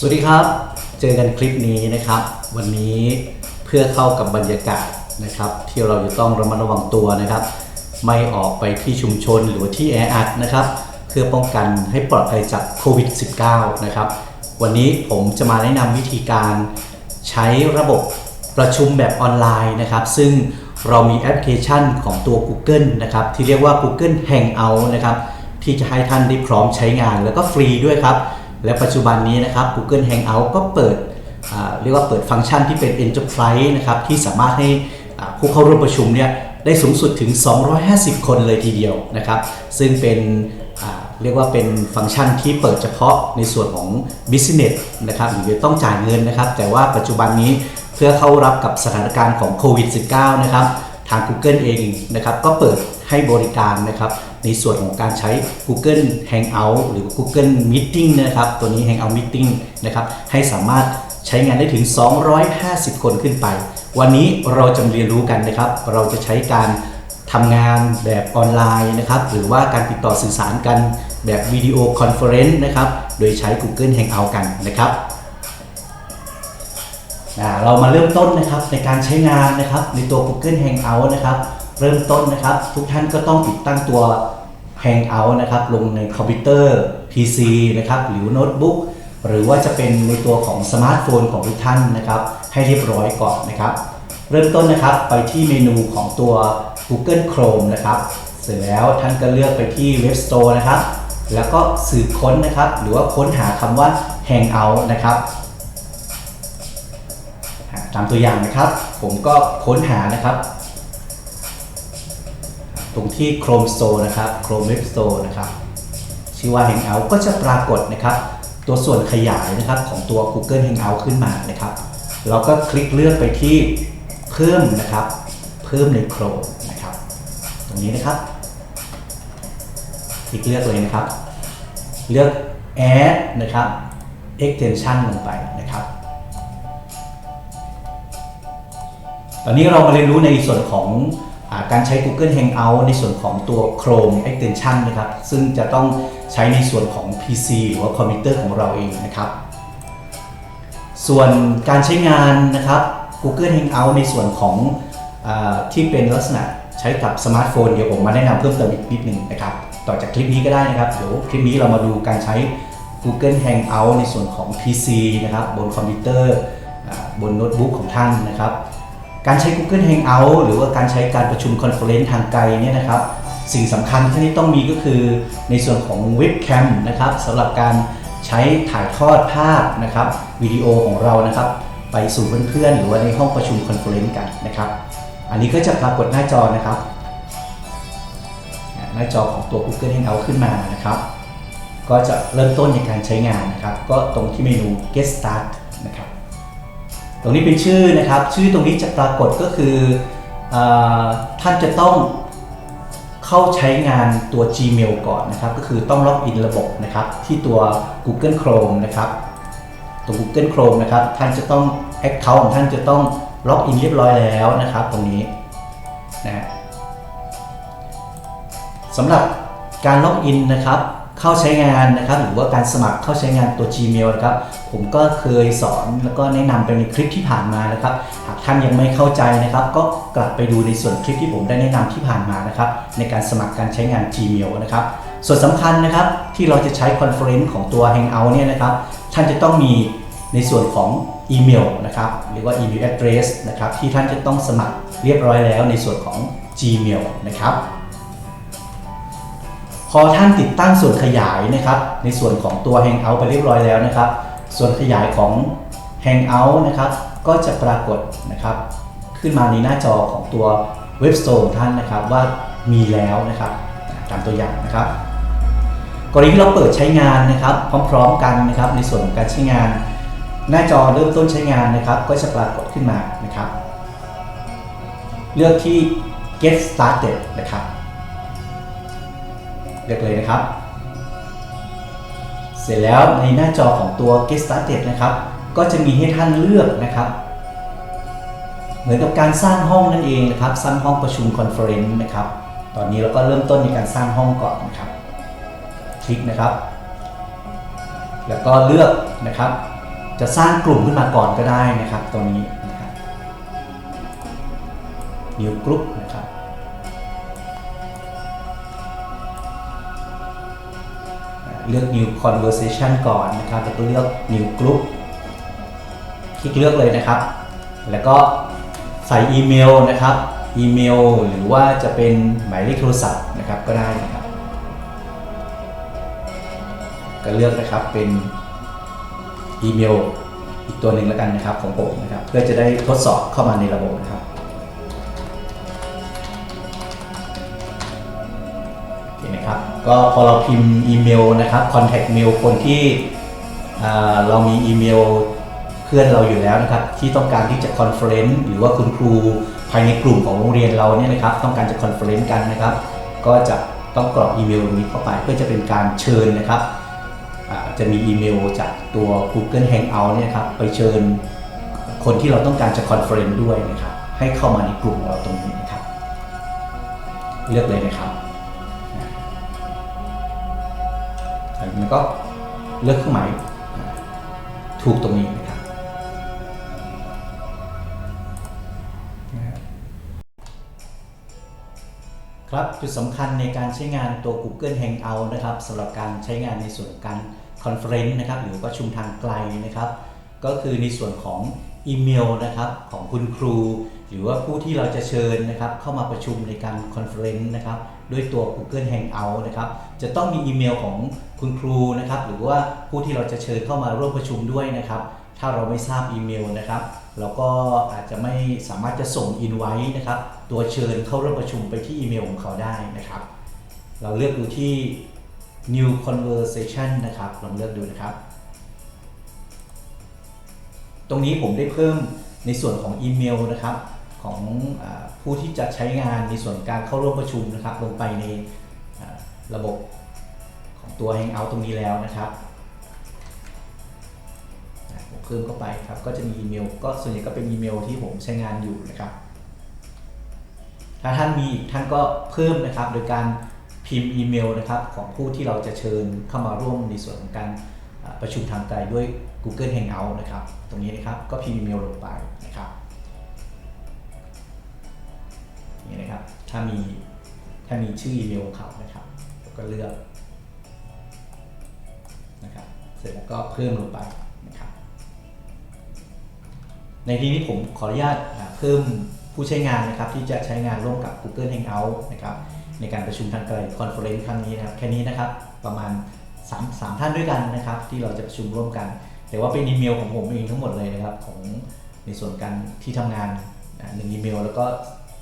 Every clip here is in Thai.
สวัสดีครับ เจอกันคลิปนี้นะครับ วันนี้เพื่อเข้ากับบรรยากาศนะครับ ที่เราจะต้องระมัดระวังตัวนะครับ ไม่ออกไปที่ชุมชนหรือที่แออัดนะครับ เพื่อป้องกันให้ปลอดภัยจากโควิด -19 นะครับ วันนี้ผมจะมาแนะนำวิธีการใช้ระบบประชุมแบบออนไลน์นะครับ ซึ่งเรามีแอปพลิเคชันของตัว Google นะครับ ที่เรียกว่า Google Hangout นะครับ ที่จะให้ท่านได้พร้อมใช้งานแล้วก็ฟรีด้วยครับ และปัจจุบันนี้นะครับ Google Hangout ก็เปิดเรียกว่าเปิดฟังก์ชันที่เป็น Enterprise นะครับที่สามารถให้ผู้เข้าร่วมประชุมเนี่ยได้สูงสุดถึง 250 คนเลยทีเดียวนะครับ ซึ่งเป็นเรียกว่าเป็นฟังก์ชันที่เปิดเฉพาะในส่วนของ Business นะครับหรือต้องจ่ายเงินนะครับ แต่ว่าปัจจุบันนี้เพื่อเข้ารับกับสถานการณ์ของโควิด -19 นะครับ ทาง Google เองนะครับก็เปิดให้บริการนะครับ ในส่วนของการใช้ Google Hangout หรือ Google Meeting นะครับ ตัวนี้ Hangout Meeting นะครับ ให้สามารถใช้งานได้ถึง 250 คนขึ้นไป วันนี้เราจะเรียนรู้กันนะครับ เราจะใช้การทำงานแบบออนไลน์นะครับ หรือว่าการติดต่อสื่อสารกันแบบวิดีโอคอนเฟอเรนซ์นะครับ โดยใช้ Google Hangout กันนะครับเรามาเริ่มต้นนะครับในการใช้งานนะครับในตัว Google Hangout นะครับ เริ่มต้นนะครับ ทุกท่านก็ต้องติดตั้งตัว Hangout นะครับลงในคอมพิวเตอร์ PC นะครับหรือโน้ตบุ๊กหรือว่าจะเป็นในตัวของสมาร์ทโฟนของทุกท่านนะครับให้เรียบร้อยก่อนนะครับ เริ่มต้นนะครับไปที่เมนูของตัว Google Chrome นะครับ เสร็จแล้วท่านก็เลือกไปที่ Web Store นะครับ แล้วก็สืบค้นนะครับ หรือว่าค้นหาคำว่า Hangout นะครับตามตัวอย่างนะครับ ผมก็ค้นหานะครับ ตรงที่ Chrome Store นะครับ Chrome Web Store นะครับชื่อว่า Hangout ก็จะปรากฏนะครับ ตัวส่วนขยายนะครับของตัว Google Hangout ขึ้นมานะครับเราก็คลิกเลือกไปที่เพิ่มนะครับ เพิ่มใน Chrome นะครับ ตรงนี้นะครับ คลิกเลือกเลยนะครับ เลือก Add นะครับ Extension ลงไปนะครับ ตอนนี้เรามาเรียนรู้ในส่วนของ การใช้ Google Hangout ในส่วนของตัว Chrome Extension นะครับซึ่งจะต้องใช้ในส่วนของ PC หรือว่าคอมพิวเตอร์ของเราเองนะครับ ส่วนการใช้งานนะครับ Google Hangout ในส่วนของอที่เป็นลักษณะใช้กับสมาร์ทโฟนเดี๋ยวผมมาแนะนำเพิ่มเติมอีกนิดหนึ่งนะครับ ต่อจากคลิปนี้ก็ได้นะครับ เดี๋ยวคลิปนี้เรามาดูการใช้ Google Hangout ในส่วนของ PC นะครับบนคอมพิวเตอร์บนโน้ตบุ๊กของท่านนะครับ การใช้ Google Hangout หรือว่าการใช้การประชุมคอนเฟอเรนซ์ทางไกลเนี่ยนะครับ สิ่งสำคัญที่ต้องมีก็คือในส่วนของเว็บแคมนะครับสำหรับการใช้ถ่ายทอดภาพนะครับวิดีโอของเรานะครับ ไปสู่เพื่อนๆหรือว่าในห้องประชุมคอนเฟอเรนซ์กันนะครับ อันนี้ก็จะปรากฏหน้าจอนะครับ หน้าจอของตัว Google Hangout ขึ้นมานะครับ ก็จะเริ่มต้นในการใช้งานนะครับ ก็ตรงที่เมนู Get Start ตรงนี้เป็นชื่อนะครับ ชื่อตรงนี้จะปรากฏก็คืออท่านจะต้องเข้าใช้งานตัว Gmail ก่อนนะครับ ก็คือต้องล็อกอินระบบนะครับ ที่ตัว Google Chrome นะครับตัว Google Chrome นะครับ ท่านจะต้อง Account ของท่านจะต้องล็อกอินเรียบร้อยแล้วนะครับ ตรงนี้นะสำหรับการล็อกอินนะครับ เข้าใช้งานนะครับหรือว่าการสมัครเข้าใช้งานตัว Gmail นะครับผมก็เคยสอนแล้วก็แนะนำไปในคลิปที่ผ่านมานะครับ หากท่านยังไม่เข้าใจนะครับ ก็กลับไปดูในส่วนคลิปที่ผมได้แนะนำที่ผ่านมานะครับ ในการสมัครการใช้งาน Gmail นะครับส่วนสำคัญนะครับที่เราจะใช้คอนเฟอเรนซ์ของตัว Hangout เนี่ยนะครับท่านจะต้องมีในส่วนของอีเมลนะครับหรือว่าอีเมล address นะครับที่ท่านจะต้องสมัครเรียบร้อยแล้วในส่วนของ Gmail นะครับ พอท่านติดตั้งส่วนขยายนะครับ ในส่วนของตัว Hangout ไปเรียบร้อยแล้วนะครับ ส่วนขยายของ Hangout นะครับ ก็จะปรากฏนะครับ ขึ้นมาในหน้าจอของตัวเว็บ Store ของท่านนะครับว่ามีแล้วนะครับตามตัวอย่างนะครับกรณีที่เราเปิดใช้งานนะครับ พร้อมๆกันนะครับ ในส่วนของการใช้งาน หน้าจอเริ่มต้นใช้งานนะครับ ก็จะปรากฏขึ้นมานะครับ เลือกที่ get started นะครับ เลือกเลยนะครับ เสร็จแล้วในหน้าจอของตัว Get Started นะครับ ก็จะมีให้ท่านเลือกนะครับ เหมือนกับการสร้างห้องนั่นเองนะครับ สร้างห้องประชุมคอนเฟอเรนซ์นะครับ ตอนนี้เราก็เริ่มต้นในการสร้างห้องก่อนนะครับ คลิกนะครับ แล้วก็เลือกนะครับ จะสร้างกลุ่มขึ้นมาก่อนก็ได้นะครับตรงนี้นะครับ new group นะ เลือก new conversation ก่อนนะครับ แล้วก็เลือก new group คลิกเลือกเลยนะครับ แล้วก็ใส่อีเมลนะครับ อีเมลหรือว่าจะเป็นหมายเลขโทรศัพท์นะครับก็ได้นะครับ ก็เลือกนะครับเป็นอีเมลอีกตัวหนึ่งแล้วกันนะครับของผมนะครับ เพื่อจะได้ทดสอบเข้ามาในระบบนะครับ นะครับ ก็พอเราพิมพ์อีเมลนะครับ contact mail คนที่เรามีอีเมลเพื่อนเราอยู่แล้วนะครับ ที่ต้องการที่จะคอนเฟอเรนซ์หรือว่าคุณครูภายในกลุ่มของโรงเรียนเราเนี่ยนะครับ ต้องการจะคอนเฟอเรนซ์กันนะครับ ก็จะต้องกรอกอีเมลนี้เข้าไปเพื่อจะเป็นการเชิญนะครับจะมีอีเมลจากตัว Google Hangout เนี่ยครับไปเชิญคนที่เราต้องการจะคอนเฟอเรนซ์ด้วยนะครับให้เข้ามาในกลุ่มของเราตรงนี้นะครับ เลือกเลยนะครับ แล้วก็เลือกเครื่องหมายอ่ถูกตรงนี้นะครับครับจุดสำคัญในการใช้งานตัว Google Hangout นะครับสำหรับการใช้งานในส่วนการคอนเฟรนซ์นะครับหรือประชุมทางไกลนะครับ ก็คือในส่วนของอีเมลนะครับของคุณครู หรือว่าผู้ที่เราจะเชิญนะครับเข้ามาประชุมในการคอนเฟรนซ์นะครับ ด้วยตัว Google Hangout นะครับจะต้องมีอีเมลของคุณครูนะครับหรือว่าผู้ที่เราจะเชิญเข้ามาร่วมประชุมด้วยนะครับ ถ้าเราไม่ทราบอีเมลนะครับเราก็อาจจะไม่สามารถจะส่งอินไว้นะครับ ตัวเชิญเข้าร่วมประชุมไปที่อีเมลของเขาได้นะครับ เราเลือกดูที่ new conversation นะครับลองเลือกดูนะครับ ตรงนี้ผมได้เพิ่มในส่วนของอีเมลนะครับ ของผู้ที่จะใช้งานในส่วนการเข้าร่วมประชุมนะครับ ลงไปในระบบของตัว Hangout ตรงนี้แล้วนะครับผมเพิ่มเข้าไปครับก็จะมีอีเมลก็ส่วนใหญ่ก็เป็นอีเมลที่ผมใช้งานอยู่นะครับ ถ้าท่านมีอีกท่านก็เพิ่มนะครับ โดยการพิมพ์อีเมลนะครับของผู้ที่เราจะเชิญเข้ามาร่วมในส่วนของการประชุมทางไกลด้วย Google Hangout นะครับ ตรงนี้นะครับก็พิมพ์อีเมลลงไปนะครับ ถ้ามีถ้ามีชื่ออีเมลของเขานะครับก็เลือกนะครับเสร็จแล้วก็เพิ่มลงไปนะครับในที่นี้ผมขออนุญาตเพิ่มผู้ใช้งานนะครับที่จะใช้งานร่วมกับ Google Hangout นะครับในการประชุมทางไกลคอนเฟอเรนซ์ครั้งนี้นะครับแค่นี้นะครับประมาณ3 3ท่านด้วยกันนะครับที่เราจะประชุมร่วมกัน แต่ว่าเป็นอีเมลของผมเองทั้งหมดเลยนะครับของในส่วนการที่ทำงานหนึ่งอีเมล แล้วก็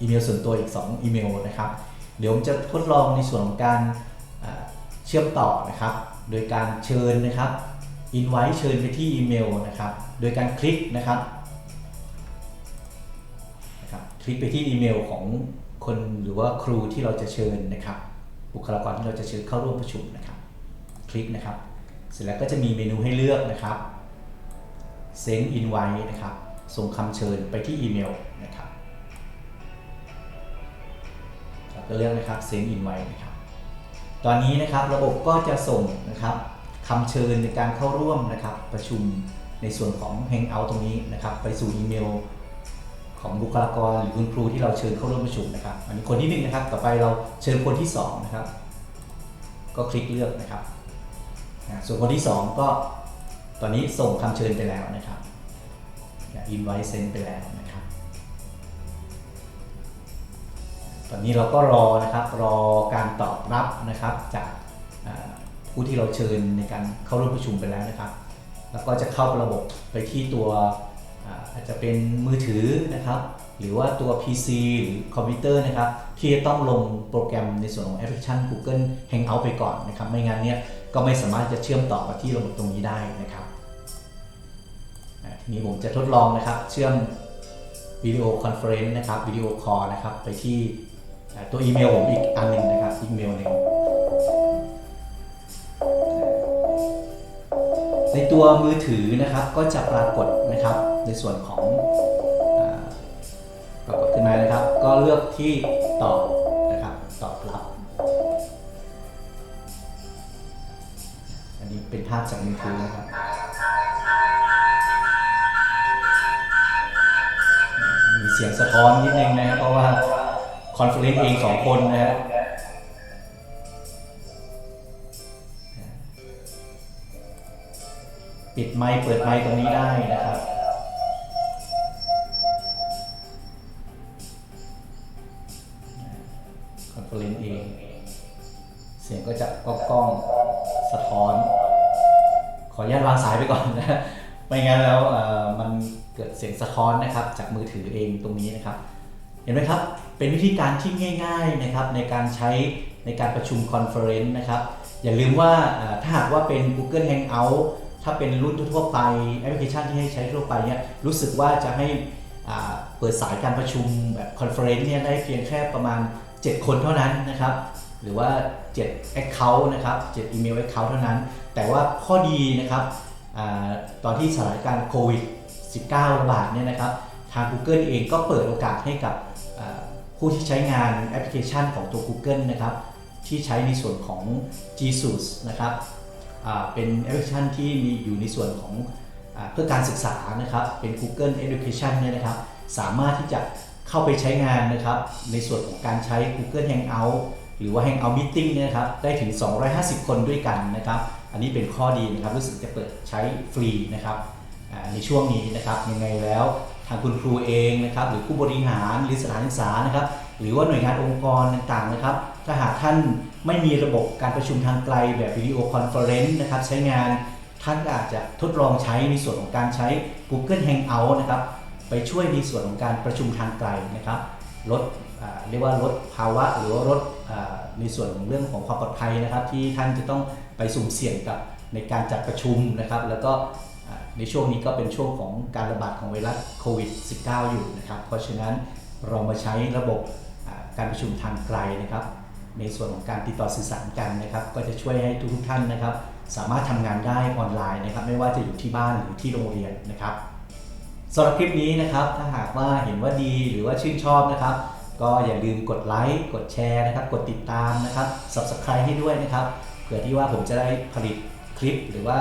อีเมลส่วนตัวอีก 2 อีเมลนะครับ เดี๋ยวผมจะทดลองในส่วนของการเชื่อมต่อนะครับ โดยการเชิญนะครับอินไว้เชิญไปที่อีเมลนะครับ โดยการคลิกนะครับนะครับ คลิกไปที่อีเมลของคนหรือว่าครูที่เราจะเชิญนะครับ บุคลากรที่เราจะเชิญเข้าร่วมประชุมนะครับ คลิกนะครับ เสร็จแล้วก็จะมีเมนูให้เลือกนะครับ send invite นะครับ ส่งคำเชิญไปที่อีเมลนะครับ เราเลือกนะครับ send invite นะครับ ตอนนี้นะครับระบบก็จะส่งนะครับคำเชิญในการเข้าร่วมนะครับประชุมในส่วนของ Hangout ตรงนี้นะครับ ไปสู่อีเมลของบุคลากรหรือคุณครูที่เราเชิญเข้าร่วมประชุมนะครับ อันนี้คนที่หนึ่งนะครับ ต่อไปเราเชิญคนที่สองนะครับ ก็คลิกเลือกนะครับส่วนคนที่สองก็ตอนนี้ส่งคำเชิญไปแล้วนะครับอินไว e เซนไปแล้วนะ ตอนนี้เราก็รอนะครับรอการตอบรับนะครับจากผู้ที่เราเชิญในการเข้าร่วมประชุมไปแล้วนะครับ แล้วก็จะเข้าระบบไปที่ตัวอาจจะเป็นมือถือนะครับ หรือว่าตัว PC หรือคอมพิวเตอร์นะครับ ที่จะต้องลงโปรแกรมในส่วนของแอปพลิเคชัน Google Hangout ไปก่อนนะครับ ไม่งั้นเนี่ยก็ไม่สามารถจะเชื่อมต่อมาที่ระบบตรงนี้ได้นะครับทีนี้ผมจะทดลองนะครับ เชื่อมวิดีโอคอนเฟอเรนซ์นะครับวิดีโอคอลนะครับ ไปที่ ตัวอีเมลผมอีกอันหนึ่งนะครับอีเมลหนึ่งในตัวมือถือนะครับก็จะปรากฏนะครับในส่วนของปรากฏขึ้นมานะครับ ก็เลือกที่ตอบนะครับตอบรับ อันนี้เป็นภาพจากมือถือนะครับมีเสียงสะท้อนนิดนึงนะครับเพราะว่า คอนเฟอเรนเองสองคนนะฮะปิดไมค์เปิดไมค์ตรงนี้ได้นะครับ คอนเฟอเรนเอง เสียงก็จะก้องก้องสะท้อน ขออนุญาตวางสายไปก่อนนะไม่งั้นแล้วเอ่อมันเกิดเสียงสะท้อนนะครับจากมือถือเองตรงนี้นะครับ เห็นไหมครับ เป็นวิธีการที่ง่ายๆนะครับในการใช้ในการประชุมคอนเฟอเรนซ์นะครับ อย่าลืมว่าถ้าหากว่าเป็น Google Hangout ถ้าเป็นรุ่นทั่วไปแอปพลิเคชันที่ให้ใช้ทั่วไปเนี่ยรู้สึกว่าจะให้เปิดสายการประชุมแบบคอนเฟอเรนซ์เนี่ยได้เพียงแค่ประมาณ 7 คนเท่านั้นนะครับ หรือว่า 7 Account นะครับ7 Email Account เท่านั้น แต่ว่าข้อดีนะครับอตอนที่สถานการณ์โควิด 19 ระบาดเนี่ยนะครับ ทาง Google เองก็เปิดโอกาสให้กับ ผู้ที่ใช้งานแอปพลิเคชันของตัว Google นะครับ ที่ใช้ในส่วนของ G Suite นะครับเป็นแอปพลิเคชันที่มีอยู่ในส่วนของอเพื่อการศึกษานะครับ เป็น Google Education เนี่ยนะครับ สามารถที่จะเข้าไปใช้งานนะครับ ในส่วนของการใช้ Google Hangout หรือว่า Hangout Meeting เนี่ยนะครับ ได้ถึง 250 คนด้วยกันนะครับ อันนี้เป็นข้อดีนะครับ รู้สึกจะเปิดใช้ฟรีนะครับในช่วงนี้นะครับ ยังไงแล้ว ทางคุณครูเองนะครับหรือผู้บริหารหรือสถานศึกษานะครับหรือว่าหน่วยงานองค์กรต่างๆนะครับ ถ้าหากท่านไม่มีระบบการประชุมทางไกลแบบวิดีโอคอนเฟอเรนซ์นะครับใช้งานท่านก็อาจจะทดลองใช้ในส่วนของการใช้ Google Hangout นะครับไปช่วยในส่วนของการประชุมทางไกลนะครับลดเรียกว่าลดภาวะหรือว่าลดในส่วนของเรื่องของความปลอดภัยนะครับ ที่ท่านจะต้องไปสุ่มเสี่ยงกับในการจัดประชุมนะครับ แล้วก็ ในช่วงนี้ก็เป็นช่วงของการระบาดของไวรัสโควิด -19 อยู่นะครับ เพราะฉะนั้นเรามาใช้ระบบการประชุมทางไกลนะครับ ในส่วนของการติดต่อสื่อสารกันนะครับ ก็จะช่วยให้ทุกท่านนะครับ สามารถทำงานได้ออนไลน์นะครับ ไม่ว่าจะอยู่ที่บ้านหรือที่โรงเรียนนะครับสำหรับคลิปนี้นะครับถ้าหากว่าเห็นว่าดีหรือว่าชื่นชอบนะครับ ก็อย่าลืมกดไลค์กดแชร์นะครับ กดติดตามนะครับ subscribe ให้ด้วยนะครับเผื่อที่ว่าผมจะได้ผลิตคลิปหรือว่า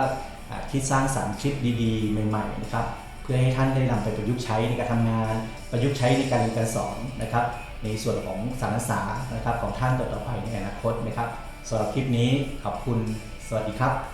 คิดสร้างสรรค์คลิปดีๆ ใหม่ๆนะครับเพื่อให้ท่านได้นำไปประยุกต์ใช้ในการทำงาน ประยุกต์ใช้ในการเรียนการสอนนะครับในส่วนของสารศึกษานะครับของท่านต่อไปในอนาคตนะครับสำหรับคลิปนี้ขอบคุณสวัสดีครับ